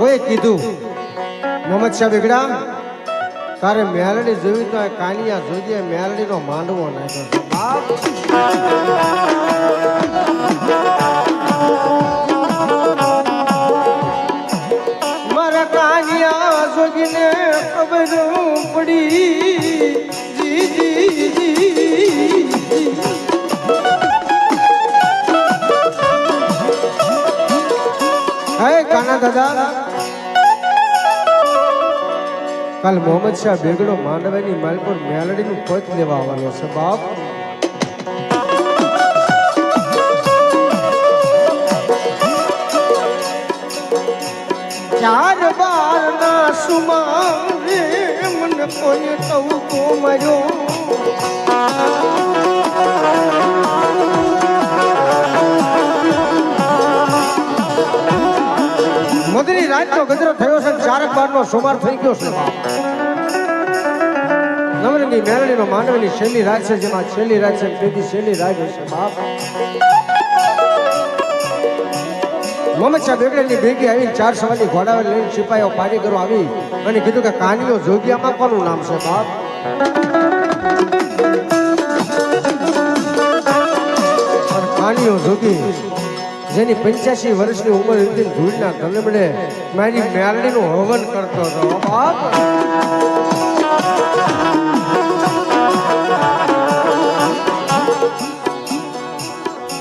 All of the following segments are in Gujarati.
કોઈ કીધું. મોહમ્મદ શાહ બેગડા તારે મેલડી જોવી તો કાનિયા જોજે, મેલડીનો માંડવો નાખ્યો મારા કાનિયા જોગીને ખબર પડી. કાલ મોહમ્મદ શાહ બેગડો માંડવાની માલપુર મેલડીનું પદ લેવા આવવાનો છે, બાપ. ચાર બાર ના સુમાન મન કોઈ ટવકો મર્યો. મધરી રાતનો ગજરો થયો બારનો સોમાર થઈ ગયો છે. નવરંગી મેરણીનો માનવની છેલ્લી રાજ છે, જેમાં છેલ્લી રાજ છે તેથી છેલ્લી રાજ હશે બાપ. શાહ બેગડેની ભેગી આવીને ચાર સવારની ઘોડાવે લઈને સિપાહીઓ પાણીગરો આવી અને કીધું કે કાનીઓ જોગિયામાં કોનું નામ છે, બાપ? કાનીઓ જોગી જેની પંચ્યાસી વર્ષની ઉંમર હતી ધૂળના ગલમડે મારી મેરડીનું હવન કરતો હતો.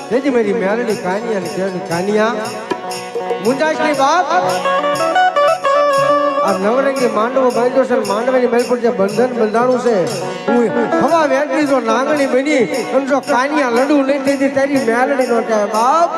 તેથી મારી મેરડી કાનિયા ને તેની કાનિયા મુંજાશની બાપ! આ નવરંગી માંડવો બાંધ્યો છે માંડવાની મેલ જે બંધન બંધાણું છે, હું હવા વેચી જો નાગણી બની અને જો કાનિયા લડુ નહીં, તેથી તારી મેલડી નો બાપ!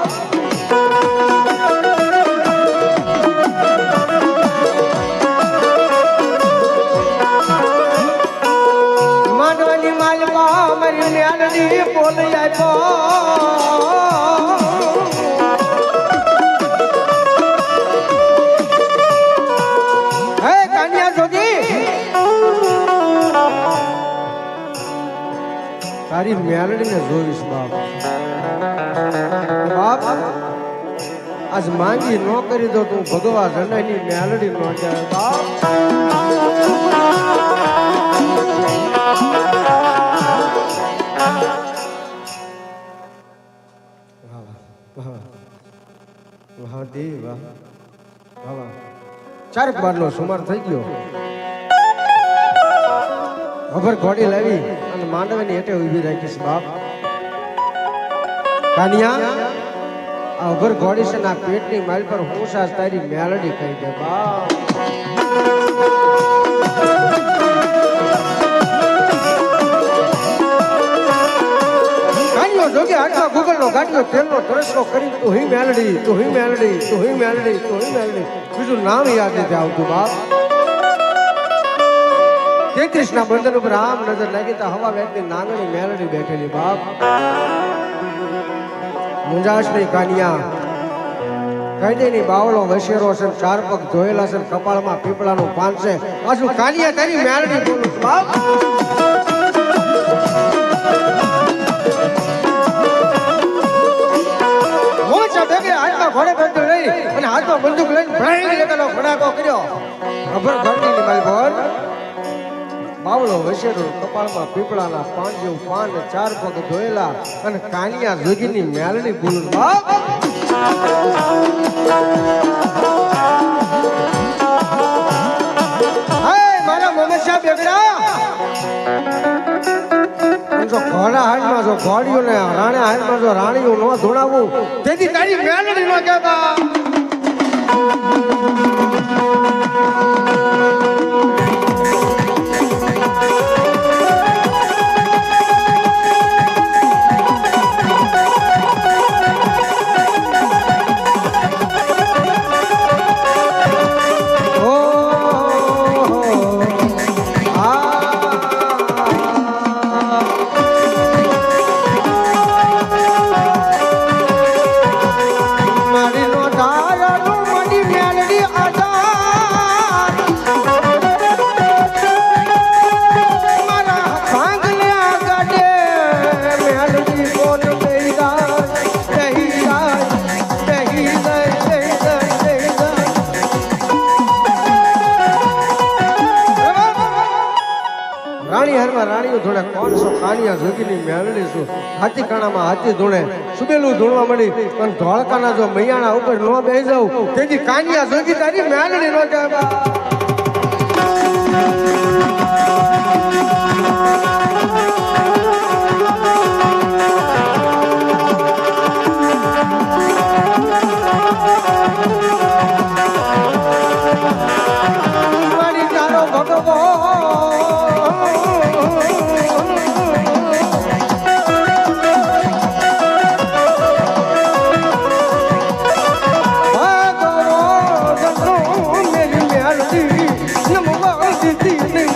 તારી મેલડીને જોઈશ બાપ. આજ માંગી ન કરી દો તું ભગવા જનની મેલડી નો જાય. વાહ ચારક બારનો સુમાર થઈ ગયો. ખબર ઘોડી લાવી અને માંડવાની હેઠે ઊભી રાખીશ બાપ. કાનિયા આ ઉભર ઘોડી છે ના પેટની માલ પર હું સાસ તારી મેલડી કહી દે બા કાનિયો જોગે હાથમાં ગુગલનો ગાંઠિયો તેલનો તરસલો કરી, તું મેલડી તું મેલડી તું મેલડી, તું હી બીજું નામ યાદ નથી આવતું, બાપ. તેત્રીસ ના બંધન ઉપર આમ નજર લાગી તો હવા વ્યક્તિ નાગણી મેલડી બેઠેલી, બાપ. મુંજાશ કાનિયા. દે બાવળો વસેરો છે ચાર પગ ધોયેલા છે, કપાળમાં પીપળાનું પાન છે. પાછું કાનિયા તારી મેળવી ઘોડે બેઠો રહી અને હાથમાં બંદૂક લઈને ભણાઈ લેવાનો ફડાકો કર્યો. ખબર બાવળો વસેરો કપાળમાં પીપળાના પાન જેવું પાન, ચાર પગ ધોયેલા અને કાનિયા જોગીની મેલડી ભૂલ. જો ઘોડા હાડમાં જો ઘોડીઓ ને રાણા હાથમાં જો રાણીઓ ન ધોણાવું તેથી તારી મેલડી નો કહેતા કાનિયા જોગીની મેળડી છું. હાથી કાણામાં હાથી ધૂણે સુબેલું ધૂણવા મળી. પણ ધોળકાના જો મૈયાણા ઉપર ન બેસી જાઉં, તેથી કાનિયા જોગી તારી મેળણી નો જાય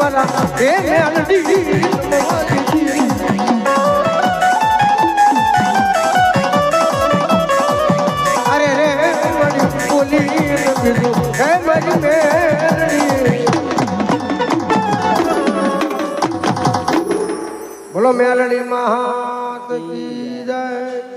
મારા હે મેલડી